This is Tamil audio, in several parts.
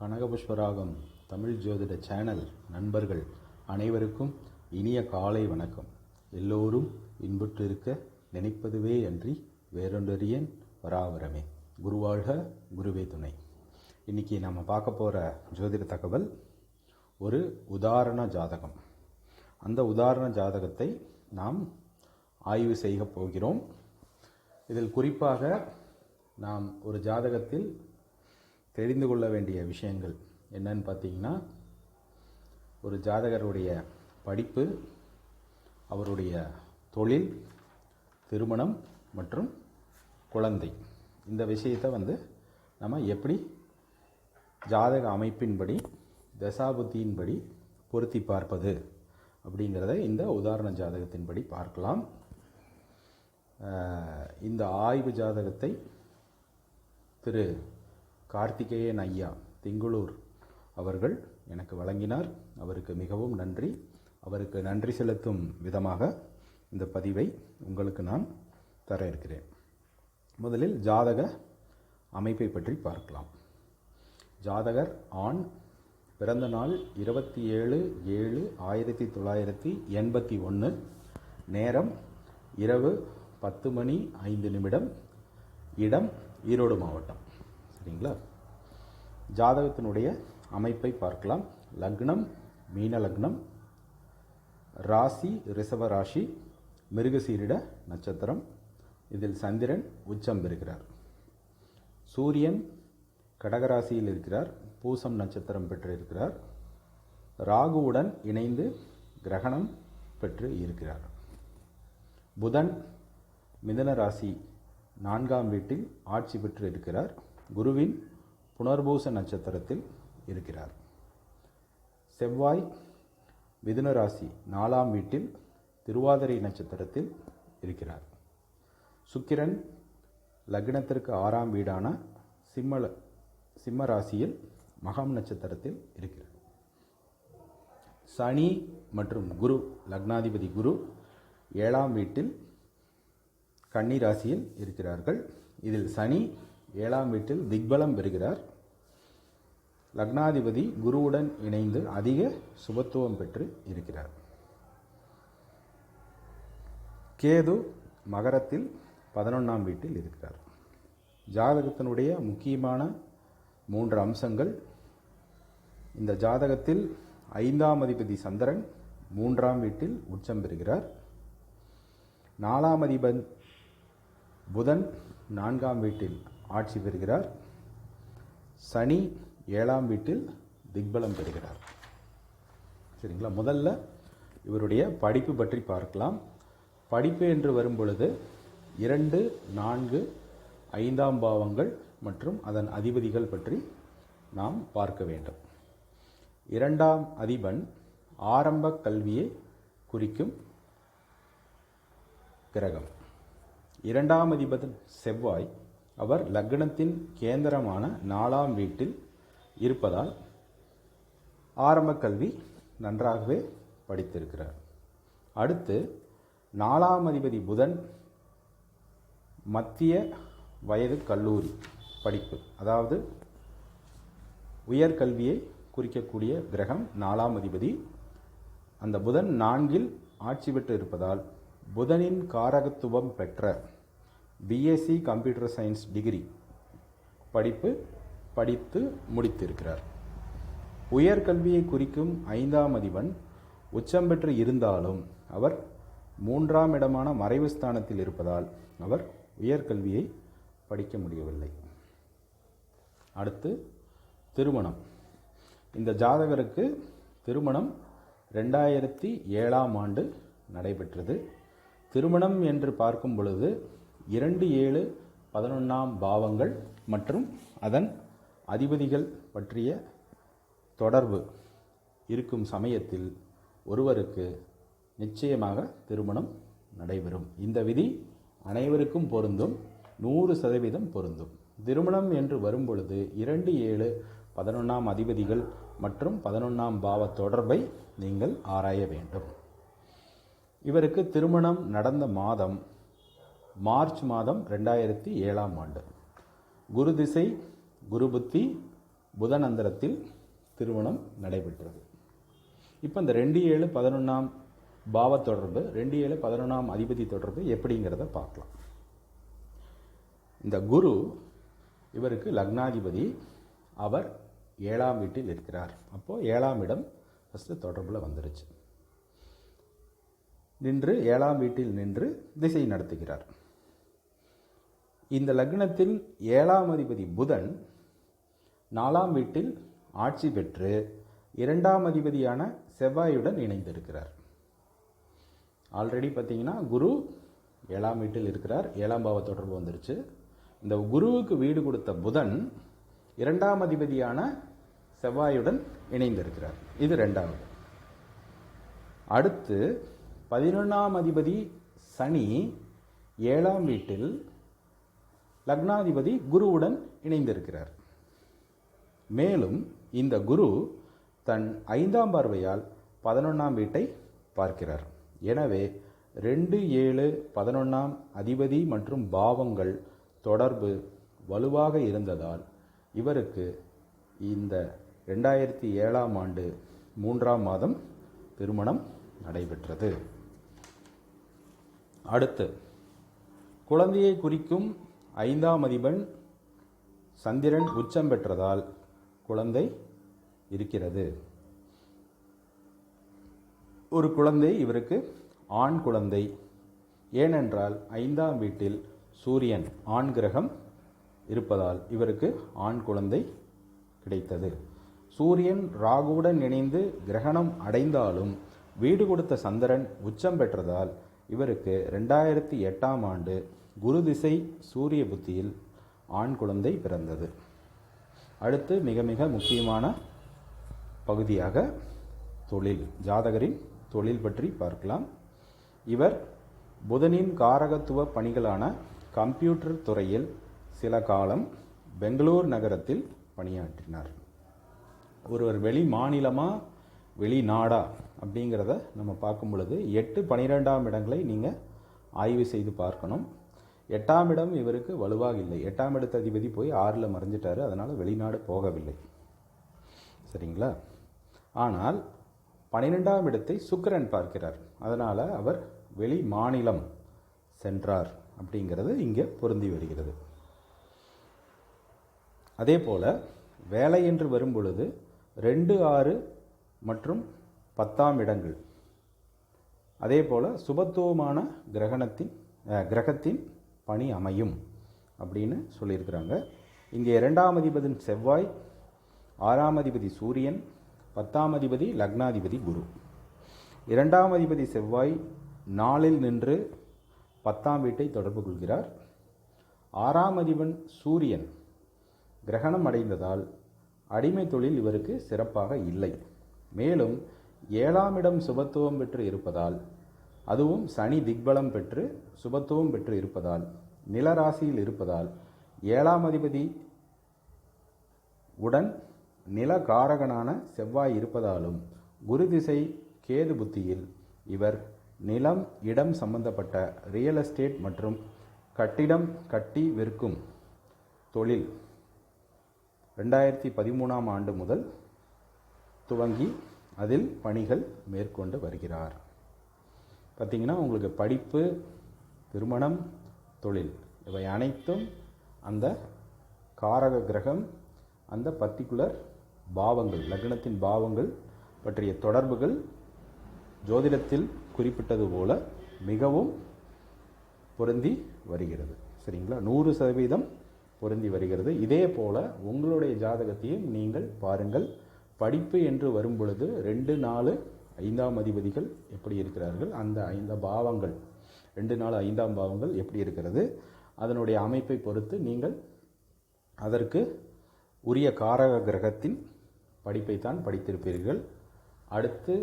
கனகபுஷ்பராகம் தமிழ் ஜோதிட சேனல் நண்பர்கள் அனைவருக்கும் இனிய காலை வணக்கம். எல்லோரும் இன்புற்றிருக்க நினைப்பதுவே அன்றி வேறொன்றறியேன் வராவரமே. குருவாழ்க குருவே துணை. இன்றைக்கி நம்ம பார்க்க போகிற ஜோதிட தகவல் ஒரு உதாரண ஜாதகம். அந்த உதாரண ஜாதகத்தை நாம் ஆய்வு செய்ய போகிறோம். இதில் குறிப்பாக நாம் ஒரு ஜாதகத்தில் தெரிந்து கொள்ள வேண்டிய விஷயங்கள் என்னன்னு பார்த்தீங்கன்னா ஒரு ஜாதகருடைய படிப்பு அவருடைய தொழில் திருமணம் மற்றும் குழந்தை. இந்த விஷயத்தை வந்து நம்ம எப்படி ஜாதக அமைப்பின்படி தசாபுத்தியின்படி பொருத்தி பார்ப்பது அப்படிங்கிறத இந்த உதாரண ஜாதகத்தின்படி பார்க்கலாம். இந்த ஆய்வு ஜாதகத்தை திரு கார்த்திகேயன் ஐயா திங்களூர். அவர்கள் எனக்கு வழங்கினார். அவருக்கு மிகவும் நன்றி. அவருக்கு நன்றி செலுத்தும் விதமாக இந்த பதிவை உங்களுக்கு நான் தர இருக்கிறேன். முதலில் ஜாதக அமைப்பை பற்றி பார்க்கலாம். ஜாதகர் ஆண் பிறந்த நாள் இருபத்தி ஏழு ஏழு ஆயிரத்தி தொள்ளாயிரத்தி எண்பத்தி ஒன்று நேரம் இரவு பத்து மணி ஐந்து நிமிடம். இடம் ஈரோடு மாவட்டம். சரிங்களா ஜாதகத்தினுடைய அமைப்பை பார்க்கலாம். லக்னம் மீன லக்னம் ராசி ரிஷப ராசி மிருகசீரிட நட்சத்திரம். இதில் சந்திரன் உச்சம் பெறுகிறார். சூரியன் கடகராசியில் இருக்கிறார். பூசம் நட்சத்திரம் பெற்று இருக்கிறார் ராகுவுடன் இணைந்து கிரகணம் பெற்று இருக்கிறார். புதன் மிதன ராசி நான்காம் வீட்டில் ஆட்சி பெற்று இருக்கிறார். குருவின் புனர்பூச நட்சத்திரத்தில் இருக்கிறார். செவ்வாய் மிதுன ராசி நாலாம் வீட்டில் திருவாதிரை நட்சத்திரத்தில் இருக்கிறார். சுக்கிரன் லக்னத்திற்கு ஆறாம் வீடான சிம்ம சிம்ம ராசியில் மகம் நட்சத்திரத்தில் இருக்கிறார். சனி மற்றும் குரு லக்னாதிபதி குரு ஏழாம் வீட்டில் கன்னி ராசியில் இருக்கிறார்கள். இதில் சனி ஏழாம் வீட்டில் திக்பலம் பெறுகிறார். லக்னாதிபதி குருவுடன் இணைந்து அதிக சுபத்துவம் பெற்று இருக்கிறார். கேது மகரத்தில் பதினொன்றாம் வீட்டில் இருக்கிறார். ஜாதகத்தினுடைய முக்கியமான மூன்று அம்சங்கள் இந்த ஜாதகத்தில் ஐந்தாம் அதிபதி சந்திரன் மூன்றாம் வீட்டில் உச்சம் பெறுகிறார். நாலாம் அதிபன் புதன் நான்காம் வீட்டில் ஆட்சி பெறுகிறார். சனி ஏழாம் வீட்டில் திக்பலம் பெறுகிறார். சரிங்களா? முதல்ல இவருடைய படிப்பு பற்றி பார்க்கலாம். படிப்பு என்று வரும் பொழுது இரண்டு நான்கு ஐந்தாம் பாவங்கள் மற்றும் அதன் அதிபதிகள் பற்றி நாம் பார்க்க வேண்டும். இரண்டாம் அதிபன் ஆரம்ப கல்வியை குறிக்கும் கிரகம். இரண்டாம் அதிபதன் செவ்வாய் அவர் லக்னத்தின் கேந்திரமான நாலாம் வீட்டில் இருப்பதால் ஆரம்ப கல்வி நன்றாகவே படித்திருக்கிறார். அடுத்து நாலாம் அதிபதி புதன் மத்திய வயது கல்லூரி படிப்பு அதாவது உயர்கல்வியை குறிக்கக்கூடிய கிரகம் நாலாம் அதிபதி. அந்த புதன் நான்கில் ஆட்சி பெற்று இருப்பதால் புதனின் காரகத்துவம் பெற்ற பிஎஸ்சி கம்ப்யூட்டர் சயின்ஸ் டிகிரி படிப்பு படித்து முடித்திருக்கிறார். உயர்கல்வியை குறிக்கும் ஐந்தாம் அதிபன் உச்சம் பெற்று இருந்தாலும் அவர் மூன்றாம் இடமான மறைவு ஸ்தானத்தில் இருப்பதால் அவர் உயர்கல்வியை படிக்க முடியவில்லை. அடுத்து திருமணம். இந்த ஜாதகருக்கு திருமணம் ரெண்டாயிரத்தி ஏழாம் ஆண்டு நடைபெற்றது. திருமணம் என்று பார்க்கும் பொழுது இரண்டு ஏழு பதினொன்றாம் பாவங்கள் மற்றும் அதன் அதிபதிகள் பற்றிய தொடர்பு இருக்கும் சமயத்தில் ஒருவருக்கு நிச்சயமாக திருமணம் நடைபெறும். இந்த விதி அனைவருக்கும் பொருந்தும் நூறு சதவீதம் பொருந்தும். திருமணம் என்று வரும்பொழுது இரண்டு ஏழு பதினொன்றாம் அதிபதிகள் மற்றும் பதினொன்றாம் பாவ தொடர்பை நீங்கள் ஆராய வேண்டும். இவருக்கு திருமணம் நடந்த மாதம் மார்ச் மாதம் ரெண்டாயிரத்தி ஏழாம் ஆண்டு. குரு திசை குரு புத்தி புதனந்தரத்தில் திருமணம் நடைபெற்றது. இப்போ இந்த ரெண்டு ஏழு பதினொன்றாம் பாவ தொடர்பு ரெண்டு ஏழு பதினொன்றாம் அதிபதி தொடர்பு எப்படிங்கிறத பார்க்கலாம். இந்த குரு இவருக்கு லக்னாதிபதி அவர் ஏழாம் வீட்டில் இருக்கிறார். அப்போது ஏழாம் இடம் ஃபஸ்ட்டு தொடர்பில் வந்துருச்சு. நின்று ஏழாம் வீட்டில் நின்று திசை நடத்துகிறார். இந்த லக்னத்தில் ஏழாம் அதிபதி புதன் நாலாம் வீட்டில் ஆட்சி பெற்று இரண்டாம் அதிபதியான செவ்வாயுடன் இணைந்திருக்கிறார். ஆல்ரெடி பார்த்தீங்கன்னா குரு ஏழாம் வீட்டில் இருக்கிறார். ஏழாம் பாவ தொடர்பு வந்துருச்சு. இந்த குருவுக்கு வீடு கொடுத்த புதன் இரண்டாம் அதிபதியான செவ்வாயுடன் இணைந்திருக்கிறார். இது ரெண்டாவது. அடுத்து பதினொன்றாம் அதிபதி சனி ஏழாம் வீட்டில் லக்னாதிபதி குருவுடன் இணைந்திருக்கிறார். மேலும் இந்த குரு தன் ஐந்தாம் பார்வையால் பதினொன்றாம் வீட்டை பார்க்கிறார். எனவே ரெண்டு ஏழு பதினொன்றாம் அதிபதி மற்றும் பாவங்கள் தொடர்பு வலுவாக இருந்ததால் இவருக்கு இந்த ரெண்டாயிரத்தி ஏழாம் ஆண்டு மூன்றாம் மாதம் திருமணம் நடைபெற்றது. அடுத்து குழந்தையை குறிக்கும் ஐந்தாம் அதிபன் சந்திரன் உச்சம் பெற்றதால் குழந்தை இருக்கிறது. ஒரு குழந்தை இவருக்கு ஆண் குழந்தை. ஏனென்றால் ஐந்தாம் வீட்டில் சூரியன் ஆண் கிரகம் இருப்பதால் இவருக்கு ஆண் குழந்தை கிடைத்தது. சூரியன் ராகுவுடன் இணைந்து கிரகணம் அடைந்தாலும் வீடு கொடுத்த சந்திரன் உச்சம் பெற்றதால் இவருக்கு ரெண்டாயிரத்தி எட்டாம் ஆண்டு குரு திசை சூரிய புத்தியில் ஆண் குழந்தை பிறந்தது. அடுத்து மிக மிக முக்கியமான பகுதியாக தொழில் ஜாதகரின் தொழில் பற்றி பார்க்கலாம். இவர் புதனின் காரகத்துவ பணிகளான கம்ப்யூட்டர் துறையில் சில காலம் பெங்களூர் நகரத்தில் பணியாற்றினார். ஒருவர் வெளி மாநிலமா வெளிநாடா அப்படிங்கிறத நம்ம பார்க்கும் பொழுது எட்டு பனிரெண்டாம் இடங்களை நீங்கள் ஆய்வு செய்து பார்க்கணும். எட்டாம் இடம் இவருக்கு வலுவாக இல்லை எட்டாம் இடத்த அதிபதி போய் ஆறில் மறைஞ்சிட்டாரு. அதனால் வெளிநாடு போகவில்லை. சரிங்களா? ஆனால் பன்னிரெண்டாம் இடத்தை சுக்கரன் பார்க்கிறார். அதனால் அவர் வெளி மாநிலம் சென்றார் அப்படிங்கிறது இங்கே பொருந்தி வருகிறது. அதே போல் வேலை என்று வரும் பொழுது ரெண்டு ஆறு மற்றும் பத்தாம் இடங்கள். அதே போல் சுபத்துவமான கிரகணத்தின் கிரகத்தின் பணி அமையும் அப்படின்னு சொல்லியிருக்கிறாங்க. இங்கே இரண்டாம் அதிபதி செவ்வாய் ஆறாம் அதிபதி சூரியன் பத்தாம் அதிபதி லக்னாதிபதி குரு. இரண்டாம் அதிபதி செவ்வாய் நாளில் நின்று பத்தாம் வீட்டை தொடர்பு கொள்கிறார். ஆறாம் அதிபன் சூரியன் கிரகணம் அடைந்ததால் அடிமை தொழில் இவருக்கு சிறப்பாக இல்லை. மேலும் ஏழாம் இடம் சுபத்துவம் பெற்று இருப்பதால் அதுவும் சனி திக்பலம் பெற்று சுபத்துவம் பெற்று இருப்பதால் நிலராசியில் இருப்பதால் ஏழாம் அதிபதி உடன் நிலகாரகனான செவ்வாய் இருப்பதாலும் குரு திசை கேது புத்தியில் இவர் நிலம் இடம் சம்பந்தப்பட்ட ரியல் எஸ்டேட் மற்றும் கட்டிடம் கட்டி விற்கும் தொழில் ரெண்டாயிரத்தி பதிமூணாம் ஆண்டு முதல் துவங்கி அதில் பணிகள் மேற்கொண்டு வருகிறார். பார்த்தீங்கன்னா உங்களுக்கு படிப்பு திருமணம் தொழில். இவை அனைத்தும் அந்த காரக கிரகம் அந்த பர்டிகுலர் பாவங்கள் லக்னத்தின் பாவங்கள் பற்றிய தொடர்புகள் ஜோதிடத்தில் குறிப்பிட்டது போல மிகவும் பொருந்தி வருகிறது. சரிங்களா? நூறு சதவீதம் பொருந்தி வருகிறது. இதே போல் உங்களுடைய ஜாதகத்தையும் நீங்கள் பாருங்கள். படிப்பு என்று வரும் பொழுது ரெண்டு நாலு ஐந்தாம் அதிபதிகள் எப்படி இருக்கிறார்கள்? அந்த ஐந்து பாவங்கள். ரெண்டு நாள் ஐந்தாம் பாவங்கள் எப்படி இருக்கிறது? அதனுடைய அமைப்பை பொறுத்து நீங்கள் அதற்கு உரிய காரக கிரகத்தின் படிப்பைத்தான் படித்திருப்பீர்கள். அடுத்து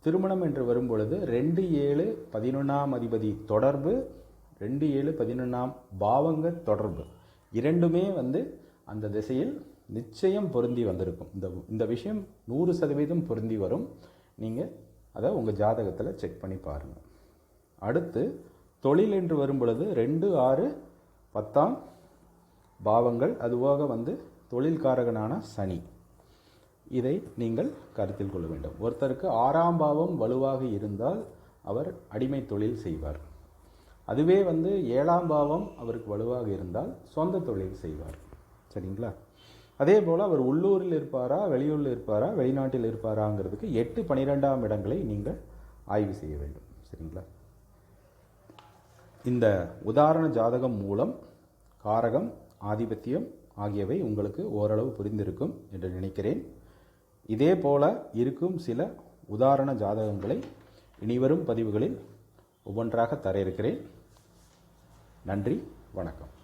திருமணம் என்று வரும்பொழுது ரெண்டு ஏழு பதினொன்றாம் அதிபதி தொடர்பு ரெண்டு ஏழு பதினொன்றாம் பாவங்க தொடர்பு. இரண்டுமே வந்து அந்த திசையில் நிச்சயம் பொருந்தி வந்திருக்கும். இந்த இந்த விஷயம் நூறு சதவீதம் பொருந்தி வரும். நீங்கள் அதை உங்கள் ஜாதகத்தில் செக் பண்ணி பாருங்கள் அடுத்து தொழில் என்று வரும் பொழுது ரெண்டு ஆறு பத்தாம் பாவங்கள் அதுவாக வந்து தொழில்காரகனான சனி. இதை நீங்கள் கருத்தில் கொள்ள வேண்டும். ஒருத்தருக்கு ஆறாம் பாவம் வலுவாக இருந்தால் அவர் அடிமை தொழில் செய்வார். அதுவே வந்து ஏழாம் பாவம் அவருக்கு வலுவாக இருந்தால் சொந்த தொழில் செய்வார். சரிங்களா? அதே போல் அவர் உள்ளூரில் இருப்பாரா வெளியூரில் இருப்பாரா வெளிநாட்டில் இருப்பாராங்கிறதுக்கு எட்டு பனிரெண்டாம் இடங்களை நீங்கள் ஆய்வு செய்ய வேண்டும். சரிங்களா? இந்த உதாரண ஜாதகம் மூலம் காரகம் ஆதிபத்தியம் ஆகியவை உங்களுக்கு ஓரளவு புரிந்திருக்கும் என்று நினைக்கிறேன். இதே போல இருக்கும் சில உதாரண ஜாதகங்களை இனிவரும் பதிவுகளில் ஒவ்வொன்றாக தர இருக்கிறேன். நன்றி வணக்கம்.